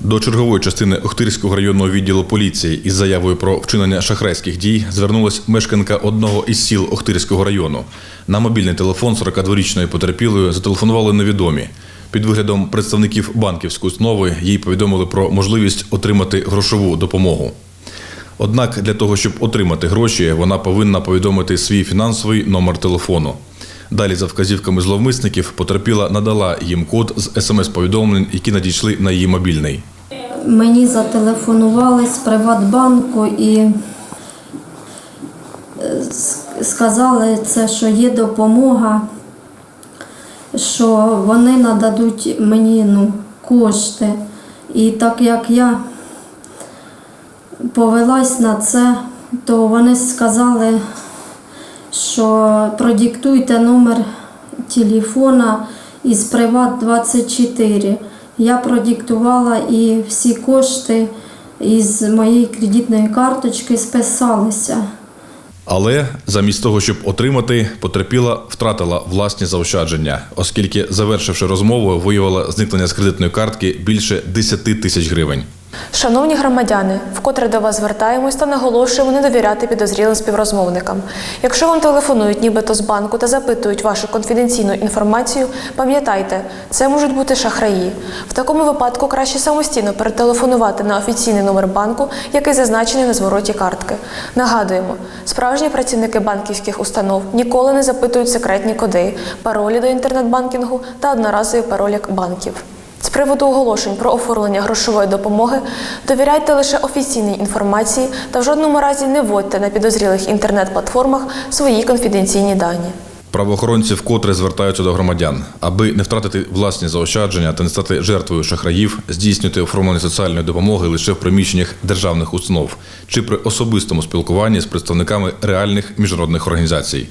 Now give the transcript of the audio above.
До чергової частини Охтирського районного відділу поліції із заявою про вчинення шахрайських дій звернулась мешканка одного із сіл Охтирського району. На мобільний телефон 42-річної потерпілої зателефонували невідомі. Під виглядом представників банківської установи їй повідомили про можливість отримати грошову допомогу. Однак для того, щоб отримати гроші, вона повинна повідомити свій фінансовий номер телефону. Далі, за вказівками зловмисників, потерпіла надала їм код з смс-повідомлень, які надійшли на її мобільний. Мені зателефонували з Приватбанку і е, сказали це, що є допомога, що вони нададуть мені ну, кошти. І так як я повелась на це, то вони сказали, що продиктуйте номер телефона із Приват 24. Я продиктувала і всі кошти із моєї кредитної карточки списалися. Але замість того, щоб отримати, потерпіла втратила власні заощадження, оскільки, завершивши розмову, виявила зникнення з кредитної картки більше 10 тисяч гривень. Шановні громадяни, вкотре до вас звертаємось та наголошуємо не довіряти підозрілим співрозмовникам. Якщо вам телефонують нібито з банку та запитують вашу конфіденційну інформацію, пам'ятайте, це можуть бути шахраї. В такому випадку краще самостійно перетелефонувати на офіційний номер банку, який зазначений на звороті картки. Нагадуємо, справжні працівники банківських установ ніколи не запитують секретні коди, паролі до інтернет-банкінгу та одноразові паролі банків. З приводу оголошень про оформлення грошової допомоги довіряйте лише офіційній інформації та в жодному разі не вводьте на підозрілих інтернет-платформах свої конфіденційні дані. Правоохоронці вкотре звертаються до громадян, аби не втратити власні заощадження та не стати жертвою шахраїв, здійснювати оформлення соціальної допомоги лише в приміщеннях державних установ чи при особистому спілкуванні з представниками реальних міжнародних організацій.